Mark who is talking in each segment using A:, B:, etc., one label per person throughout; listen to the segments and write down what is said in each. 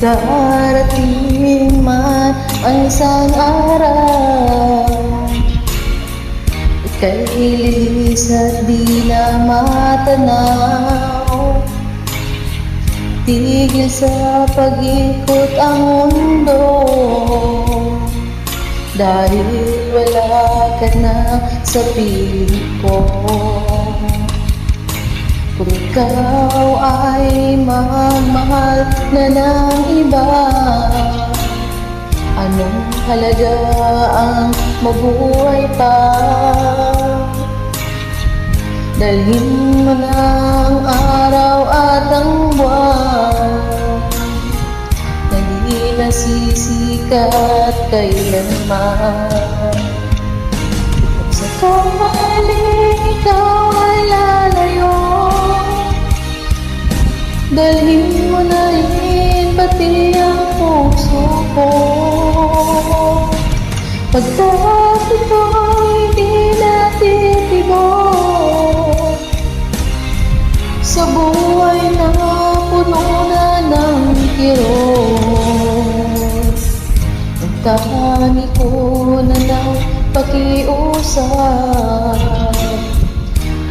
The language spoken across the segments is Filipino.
A: Darating man ang isang araw Ika'y lilis at di na matanaw. Tigil sa pag-ikot ang mundo Dahil wala ka na sa piling ko. Kung ikaw ay magmahal na ng Anong halaga ang mabuhay pa? Dalhin mo na ang araw at ang buwan. Na di nasisikat kailanman. Kung sakaling ikaw ay lalayo Dalhin mo na rin pati Pagkat ito'y di natin tibok Sa buhay na puno ng kirot tangi ko na lang pakiusap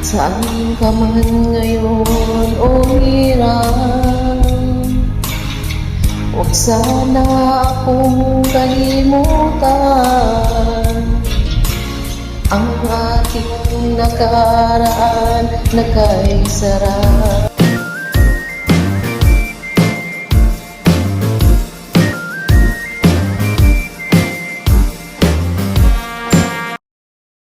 A: Saan ka man ngayon o hirap. Huwag sana akong kalimutan Ang ating nakaraan na kay